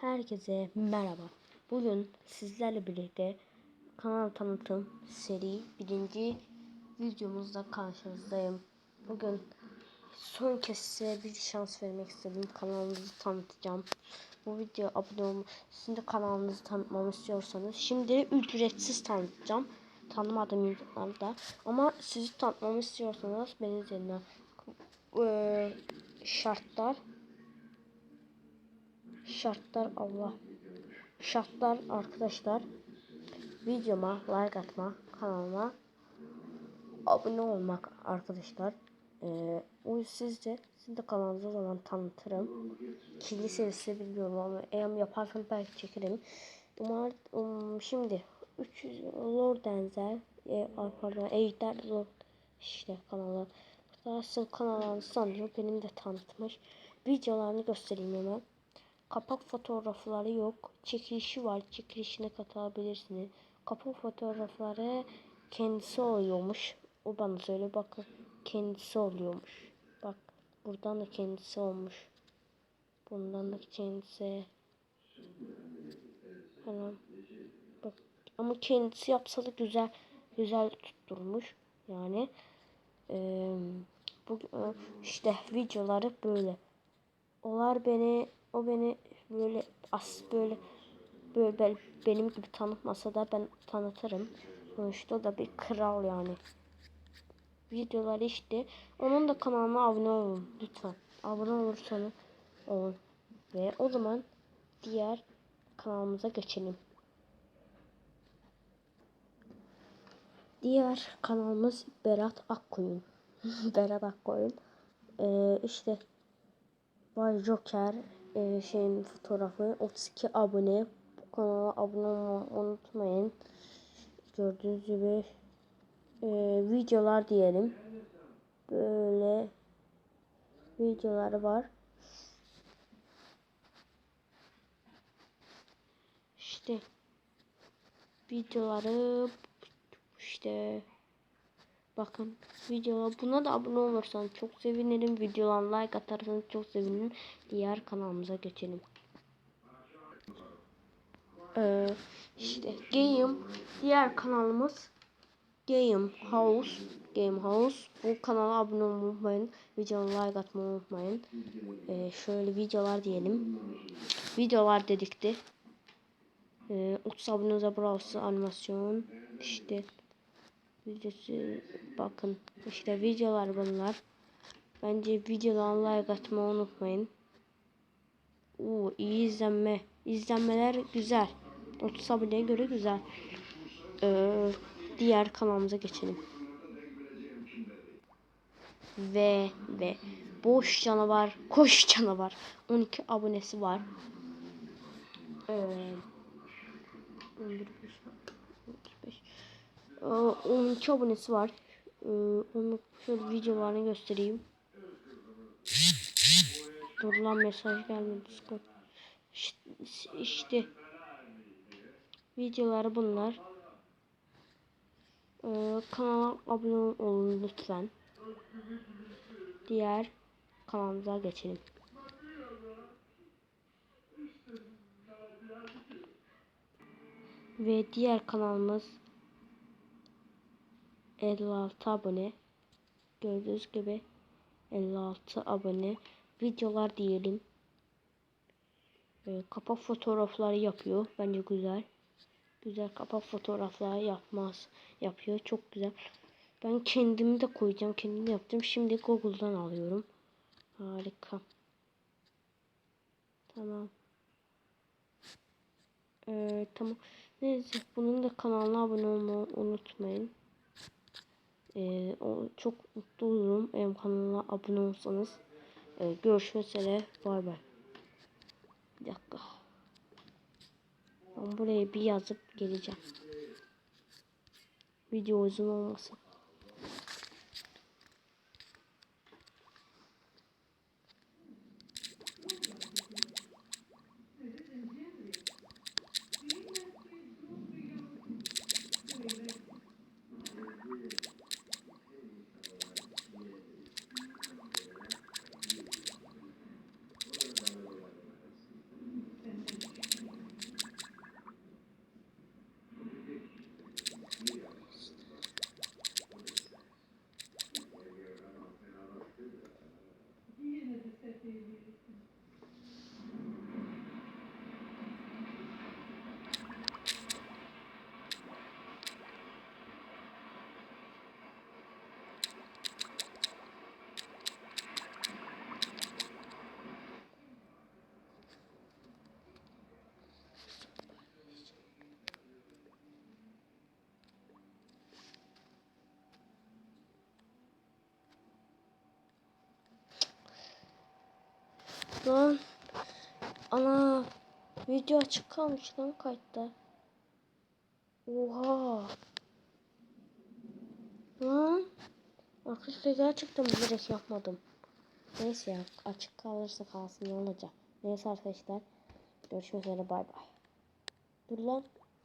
Herkese merhaba. Bugün sizlerle birlikte kanal tanıtım seri birinci videomuzda karşınızdayım. Bugün son kez size bir şans vermek istedim. Kanalımızı tanıtacağım. Bu video abone olma, sizin de kanalınızı tanıtmamı istiyorsanız şimdi ücretsiz tanıtacağım. Tanımadığım insanlarda ama sizi tanıtmamı istiyorsanız benim üzerine eee, şartlar şartlar Allah. Şartlar arkadaşlar. Videoma like atma kanalıma abone olmak arkadaşlar. Ee, sizce siz de kanalınızı zaman tanıtırım. Kirli serisi bilmiyorum ama eğer yaparsam belki çekerim. Umar, um, şimdi 300 Lord Denzel e, pardon Ejder Lord işte kanalı. Daha sizin kanallarınızı sanıyor benim de tanıtmış. Videolarını göstereyim hemen Kapak fotoğrafları yok. Çekilişi var. Çekilişine katılabilirsiniz. Kapak fotoğrafları kendisi oluyormuş. O bana söyle bakın. Kendisi oluyormuş. Bak buradan da kendisi olmuş. Bundan da kendisi. Tamam. Bak ama kendisi yapsa da güzel güzel tutturmuş. Yani ee, bu işte videoları böyle. Olar beni o beni böyle as böyle böyle ben, benim gibi tanıtmasa da ben tanıtırım. Sonuçta da bir kral yani. Videoları işte. Onun da kanalına abone olun lütfen. Abone olursanız olun. Ve o zaman diğer kanalımıza geçelim. Diğer kanalımız Berat Akkoyun. Berat Akkoyun. Ee, işte Bay Joker e, şeyin fotoğrafı 32 abone. Bu kanala abone olmayı unutmayın. Gördüğünüz gibi e, videolar diyelim. Böyle videoları var. İşte videoları işte bakın video buna da abone olursanız çok sevinirim. Videolara like atarsanız çok sevinirim. Diğer kanalımıza geçelim. Ee, işte Game diğer kanalımız Game House Game House bu kanala abone olmayı unutmayın. Videolara like atmayı unutmayın. Ee, şöyle videolar diyelim. Videolar dedikti. Ee, 30 abone browser animasyon işte videosu bakın işte videolar bunlar. Bence videodan like atmayı unutmayın. Oo, iyi izlenme. İzlenmeler güzel. 30 aboneye göre güzel. Ee, diğer kanalımıza geçelim. Ve ve boş canavar, koş canavar. 12 abonesi var. Ee, 11, 35. 12 abonesi var. Ee, onu şöyle videolarını göstereyim. Dur lan mesaj gelmedi Discord. İşte, işte videoları bunlar. Ee, kanala abone olun lütfen. Diğer kanalımıza geçelim. Ve diğer kanalımız 56 abone. Gördüğünüz gibi 56 abone. Videolar diyelim. Ee, kapak fotoğrafları yapıyor. Bence güzel. Güzel kapak fotoğrafları yapmaz. Yapıyor. Çok güzel. Ben kendimi de koyacağım. Kendimi yaptım. Şimdi Google'dan alıyorum. Harika. Tamam. Ee, tamam. Neyse bunun da kanalına abone olmayı unutmayın. Ee, çok mutlu olurum benim kanalıma abone olsanız. Ee, görüşmek üzere. Bay bay. Bir dakika. Ben buraya bir yazıp geleceğim. Video uzun olmasın. Lan. Ana. Video açık kalmış lan kayıtta. Oha. Lan. Arkadaşlar gerçekten bilerek yapmadım. Neyse ya açık kalırsa kalsın ne olacak. Neyse arkadaşlar. Görüşmek üzere bay bay. Dur lan.